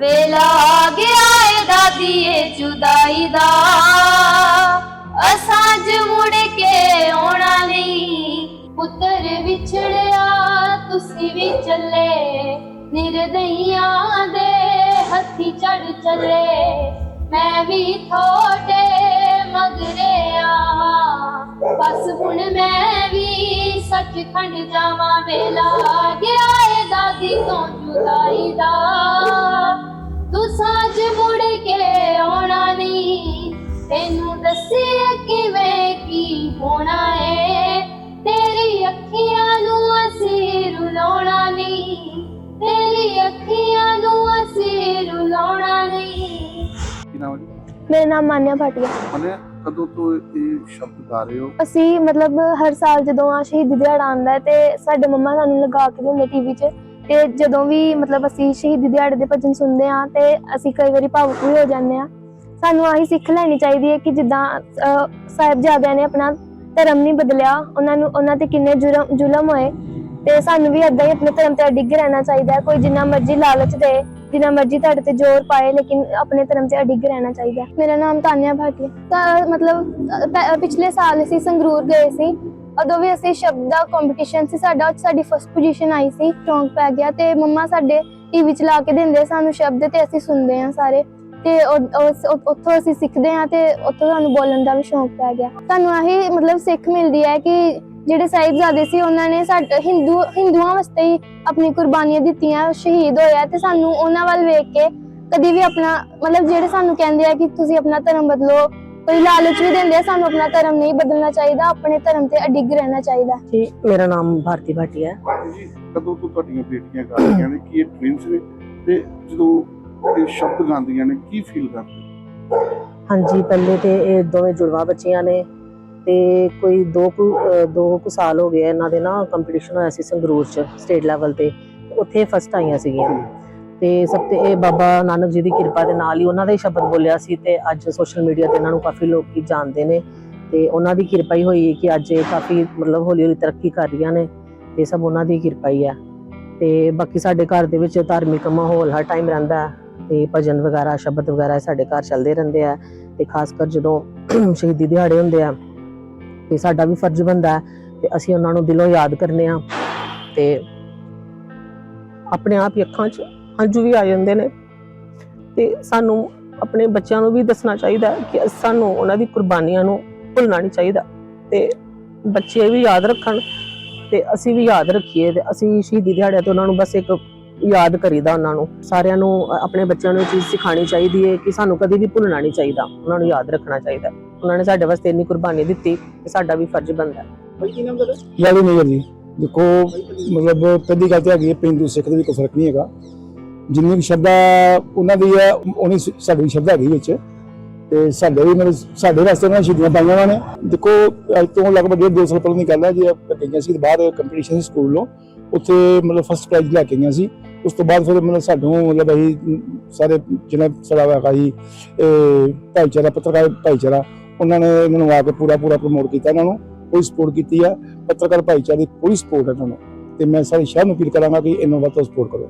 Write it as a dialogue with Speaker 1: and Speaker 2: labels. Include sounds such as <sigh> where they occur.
Speaker 1: ਵੇਲਾ ਆ ਗਿਆ ਏ ਦਾਦੀ ਜੁਦਾਈ ਦਾ। ਅਸਾਂਜ ਮੁੜ ਕੇ ਆਉਣਾ ਨਹੀਂ। ਪੁੱਤਰ ਵਿਛੜਿਆ, ਤੁਸੀਂ ਵੀ ਚੱਲੇ। ਨਿਰਦਈਆਂ ਦੇ ਹੱਥੀ ਚੜ ਚੱਲੇ। ਮੈਂ ਵੀ ਥੋੜੇ ਮਗਰੇ ਆਵਾਂ। ਬਸ ਹੁਣ ਮੈਂ ਵੀ ਸੱਚਖੰਡ ਜਾਵਾਂ। ਵੇਲਾ ਗਿਆ ਏ ਦਾਦੀ ਤੋਂ ਜੁਦਾਈ ਦਾ। ਦੱਸਿਆ ਕਿਵੇਂ ਕੀ ਹੋਣਾ ਏ? ਤੇਰੀ ਅੱਖੀਆਂ ਨੂੰ ਅਸੀਂ ਰੁਲਾਉਣਾ ਨਹੀਂ। ਤੇਰੀ ਅੱਖੀਆਂ ਨੂੰ ਅਸੀਂ ਰੁਲਾਉਣਾ ਨਹੀਂ।
Speaker 2: ਕੀ ਨਾਮ ਹੈ ਜੀ?
Speaker 3: ਮੇਰਾ ਨਾਮ ਮਾਨਿਆ ਭਾਟੀਆ।
Speaker 2: ਮਨੇ ਕਦੋਂ ਤੋਂ ਇਹ ਸ਼ਬਦ ਗਾ ਰਹੇ ਹੋ?
Speaker 3: ਅਸੀਂ ਮਤਲਬ ਹਰ ਸਾਲ ਜਦੋਂ ਆ ਸ਼ਹੀਦੀ ਦਿਹਾੜਾ ਆਉਂਦਾ ਹੈ ਤੇ ਸਾਡੇ ਮੰਮਾ ਸਾਨੂੰ ਲਗਾ ਕੇ ਦਿੰਦੇ ਟੀਵੀ 'ਚ। ਤੇ ਜਦੋਂ ਵੀ ਮਤਲਬ ਅਸੀਂ ਸ਼ਹੀਦੀ ਦਿਹਾੜੇ ਦੇ ਭਜਨ ਸੁਣਦੇ ਆ ਤੇ ਅਸੀਂ ਕਈ ਵਾਰੀ ਭਾਵੁਕ ਵੀ ਹੋ ਜਾਂਦੇ ਆ ਸਾਨੂੰ ਆਹੀ ਸਿੱਖ ਲੈਣੀ ਚਾਹੀਦੀ ਹੈ ਕਿ ਜਿੱਦਾਂ ਸਾਹਿਬਜ਼ਾਦਿਆਂ ਨੇ ਆਪਣਾ ਧਰਮ ਨਹੀਂ ਬਦਲਿਆ, ਉਹਨਾਂ ਨੂੰ, ਉਹਨਾਂ ਤੇ ਕਿੰਨੇ ਜ਼ੁਲਮ ਹੋਏ ਤੇ ਸਾਨੂੰ ਵੀ ਏਦਾਂ ਹੀ ਆਪਣੇ ਧਰਮ ਤੇ ਅਡਿੱਗ ਰਹਿਣਾ ਚਾਹੀਦਾ ਹੈ, ਕੋਈ ਜਿੰਨਾ ਮਰਜ਼ੀ ਲਾਲਚ ਦੇ, ਜਿੰਨਾ ਮਰਜ਼ੀ ਤੁਹਾਡੇ ਤੇ ਜ਼ੋਰ ਪਾਏ, ਲੇਕਿਨ ਆਪਣੇ ਧਰਮ ਤੇ ਅਡਿੱਗ ਰਹਿਣਾ ਚਾਹੀਦਾ ਮੇਰਾ ਨਾਮ ਤਾਨਿਆ ਭਾਟੀ ਤਾਂ ਮਤਲਬ ਪਿਛਲੇ ਸਾਲ ਅਸੀਂ ਸੰਗਰੂਰ ਗਏ ਸੀ। ਉਦੋਂ ਵੀ ਅਸੀਂ ਸ਼ਬਦ ਦਾ ਕੰਪੀਟੀਸ਼ਨ ਸੀ। ਸਾਡਾ ਸਾਡੀ ਫਸਟ ਪੋਜੀਸ਼ਨ ਆਈ ਸੀ। ਚੌਂਕ ਪੈ ਗਿਆ ਤੇ ਮੰਮਾ ਸਾਡੇ ਟੀਵੀ ਚਲਾ ਕੇ ਦਿੰਦੇ ਸਾਨੂੰ ਸ਼ਬਦ ਤੇ ਅਸੀਂ ਸੁਣਦੇ ਹਾਂ ਸਾਰੇ। ਤੇ ਉੱਥੋਂ ਅਸੀਂ ਸਿੱਖਦੇ ਹਾਂ ਤੇ ਉੱਥੋਂ ਸਾਨੂੰ ਬੋਲਣ ਦਾ ਵੀ ਸ਼ੌਂਕ ਪੈ ਗਿਆ। ਸਾਨੂੰ ਆਹੀ ਮਤਲਬ ਸਿੱਖ ਮਿਲਦੀ ਹੈ ਕਿ ਜਿਹੜੇ ਸਾਹਿਬਜ਼ਾਦੇ ਸੀ ਉਹਨਾਂ ਨੇ ਸਾਡੇ ਹਿੰਦੂ ਹਿੰਦੂਆਂ ਵਾਸਤੇ ਹੀ ਆਪਣੀ ਕੁਰਬਾਨੀਆਂ ਦਿੱਤੀਆਂ ਸ਼ਹੀਦ ਹੋਇਆ ਤੇ ਸਾਨੂੰ ਉਹਨਾਂ ਵੱਲ ਵੇਖ ਕੇ ਕਦੀ ਵੀ ਆਪਣਾ ਮਤਲਬ ਜਿਹੜੇ ਸਾਨੂੰ ਕਹਿੰਦੇ ਆ ਕਿ ਤੁਸੀਂ ਆਪਣਾ ਧਰਮ ਬਦਲੋ ਕੋਈ ਲਾਲਚ ਵੀ ਦਿੰਦੇ ਆ ਸਾਨੂੰ ਆਪਣਾ ਧਰਮ ਨਹੀਂ ਬਦਲਣਾ ਚਾਹੀਦਾ ਆਪਣੇ ਧਰਮ ਤੇ ਅਡਿੱਗ ਰਹਿਣਾ ਚਾਹੀਦਾ।
Speaker 4: ਜੀ ਮੇਰਾ ਨਾਮ ਭਾਰਤੀ ਭਾਟੀਆ ਹੈ।
Speaker 2: ਜੀ ਕਦੋਂ ਤੋਂ ਤੁਹਾਡੀਆਂ ਬੇਟੀਆਂ ਗਾ ਰਹੀਆਂ ਨੇ? ਕੀ ਇਹ ਟਵਿੰਸ ਨੇ? ਤੇ ਜਦੋਂ ਇਹ ਸ਼ਬਦ ਗਾਉਂਦੀਆਂ ਨੇ ਕੀ ਫੀਲ ਕਰਦੇ
Speaker 4: ਹਾਂਜੀ ਪਹਿਲੇ ਤੇ ਇਹ ਦੋਵੇਂ ਜੁੜਵਾ ਬੱਚੀਆਂ ਨੇ ਤੇ ਕੋਈ ਦੋ ਕੁ ਅਹ ਦੋ ਕੁ ਸਾਲ ਹੋ ਗਏ ਇਹਨਾਂ ਦੇ ਨਾ ਕੰਪੀਟੀਸ਼ਨ ਹੋਇਆ ਸੀ ਸੰਗਰੂਰ ਚ ਸਟੇਟ ਲੈਵਲ ਤੇ ਉੱਥੇ ਫਸਟ ਆਈਆਂ ਸੀਗੀਆਂ। ਤੇ ਸਭ ਤੇ ਇਹ ਬਾਬਾ ਨਾਨਕ ਜੀ ਦੀ ਕਿਰਪਾ ਦੇ ਨਾਲ ਹੀ ਉਹਨਾਂ ਦਾ ਹੀ ਸ਼ਬਦ ਬੋਲਿਆ ਸੀ ਤੇ ਅੱਜ ਸੋਸ਼ਲ ਮੀਡੀਆ ਤੇ ਇਹਨਾਂ ਨੂੰ ਕਾਫੀ ਲੋਕੀ ਜਾਣਦੇ ਨੇ। ਤੇ ਉਹਨਾਂ ਦੀ ਕਿਰਪਾ ਹੀ ਹੋਈ ਹੈ ਕਿ ਅੱਜ ਇਹ ਕਾਫੀ ਮਤਲਬ ਹੌਲੀ ਹੌਲੀ ਤਰੱਕੀ ਕਰ ਰਹੀਆਂ ਨੇ ਤੇ ਸਭ ਉਹਨਾਂ ਦੀ ਕਿਰਪਾ ਹੀ ਹੈ ਤੇ ਬਾਕੀ ਸਾਡੇ ਘਰ ਦੇ ਵਿੱਚ ਧਾਰਮਿਕ ਮਾਹੌਲ ਹਰ ਟਾਈਮ ਰਹਿੰਦਾ। ਹੈ ਤੇ ਭਜਨ ਵਗੈਰਾ, ਸ਼ਬਦ ਵਗੈਰਾ ਸਾਡੇ ਘਰ ਚੱਲਦੇ ਰਹਿੰਦੇ ਆ ਤੇ ਖਾਸ ਕਰ ਜਦੋਂ <clears throat> ਸ਼ਹੀਦੀ ਦਿਹਾੜੇ ਹੁੰਦੇ ਆ, ਤੇ ਸਾਡਾ ਵੀ ਫਰਜ਼ ਬਣਦਾ ਤੇ ਅਸੀਂ ਉਹਨਾਂ ਨੂੰ ਦਿਲੋਂ ਯਾਦ ਕਰਨੇ ਆ ਤੇ ਆਪਣੇ ਆਪ ਹੀ ਅੱਖਾਂ 'ਚ ਹੰਝੂ ਵੀ ਆ ਜਾਂਦੇ ਨੇ ਤੇ ਸਾਨੂੰ ਆਪਣੇ ਬੱਚਿਆਂ ਨੂੰ ਵੀ ਦੱਸਣਾ ਚਾਹੀਦਾ ਕਿ ਸਾਨੂੰ ਉਹਨਾਂ ਦੀ ਕੁਰਬਾਨੀਆਂ ਨੂੰ ਭੁੱਲਣਾ ਨਹੀਂ ਚਾਹੀਦਾ ਤੇ ਬੱਚੇ ਵੀ ਯਾਦ ਰੱਖਣ ਤੇ ਅਸੀਂ ਵੀ ਯਾਦ ਰੱਖੀਏ ਤੇ ਅਸੀਂ ਸ਼ਹੀਦੀ ਦਿਹਾੜੇ ਤੇ ਉਹਨਾਂ ਨੂੰ ਬਸ ਇੱਕ ਯਾਦ ਕਰੀਦਾ ਉਹਨਾਂ ਨੂੰ। ਸਾਰਿਆਂ ਨੂੰ ਆਪਣੇ ਬੱਚਿਆਂ ਨੂੰ ਇਹ ਚੀਜ਼ ਸਿਖਾਣੀ ਚਾਹੀਦੀ ਹੈ ਕਿ ਸਾਨੂੰ ਕਦੇ ਵੀ ਭੁੱਲਣਾ ਨਹੀਂ ਚਾਹੀਦਾ। ਉਹਨਾਂ ਨੂੰ ਯਾਦ ਰੱਖਣਾ ਚਾਹੀਦਾ ਉਹਨਾਂ ਨੇ ਸਾਡੇ ਵਾਸਤੇ ਇੰਨੀ ਕੁਰਬਾਨੀ ਦਿੱਤੀ ਤੇ ਸਾਡਾ ਵੀ ਫਰਜ਼ ਬਣਦਾ
Speaker 5: ਯਾਲੀ ਨਹੀਂ ਜੀ। ਦੇਖੋ ਮਤਲਬ ਪਹਿਲੀ ਗੱਲ ਤਾਂ ਹੈਗੀ ਪਿੰਡੂ ਸਿੱਖ ਦੇ ਵੀ ਕੋਈ ਫ਼ਰਕ ਨਹੀਂ ਹੈਗਾ। ਜਿੰਨੀ ਵੀ ਸ਼ਬਦਾ ਉਹਨਾਂ ਦੀ ਹੈ ਉਹਨੀ ਸਾਡੀ ਵੀ ਸ਼ਬਦ ਹੈਗੀ ਵਿੱਚ। ਤੇ ਸਾਡੇ ਵੀ ਮਤਲਬ ਸਾਡੇ ਵਾਸਤੇ ਉਹਨਾਂ ਨੇ ਸ਼ਹੀਦੀਆਂ ਪਾਈਆਂ ਉਹਨਾਂ ਨੇ। ਦੇਖੋ ਅੱਜ ਤੋਂ ਲਗਭਗ ਡੇਢ ਦੋ ਸਾਲ ਪਹਿਲਾਂ ਦੀ ਗੱਲ ਹੈ ਜੀ ਆਪਾਂ ਗਈਆਂ ਸੀ ਬਾਹਰ ਕੰਪੀਟੀਸ਼ਨ ਸੀ ਸਕੂਲੋਂ ਉੱਥੇ ਮਤਲਬ ਫਸਟ ਪ੍ਰਾਈਜ਼ ਲੈ ਕੇ ਗਈਆਂ ਸੀ। ਉਸ ਤੋਂ ਬਾਅਦ ਫਿਰ ਮਤਲਬ ਸਾਨੂੰ ਮਤਲਬ ਅਸੀਂ ਸਾਰੇ ਜਿਹੜਾ ਸਾਡਾ ਹੈਗਾ ਜੀ ਭਾਈਚਾਰਾ, ਪੱਤਰਕਾਰ ਭਾਈਚਾਰਾ, ਉਹਨਾਂ ਨੇ ਇਹਨਾਂ ਨੂੰ ਆ ਕੇ ਪੂਰਾ ਪੂਰਾ ਪ੍ਰਮੋਟ ਕੀਤਾ ਇਹਨਾਂ ਨੂੰ, ਕੋਈ ਸਪੋਰਟ ਕੀਤੀ ਆ। ਪੱਤਰਕਾਰ ਭਾਈਚਾਰੇ ਦੀ ਪੂਰੀ ਸਪੋਰਟ ਹੈ ਇਹਨਾਂ ਨੂੰ। ਤੇ ਮੈਂ ਸਾਰੇ ਸ਼ਹਿਰ ਨੂੰ ਅਪੀਲ ਕਰਾਂਗਾ ਕਿ ਇਹਨਾਂ ਵੱਧ ਤੋਂ ਸਪੋਰਟ ਕਰੋ।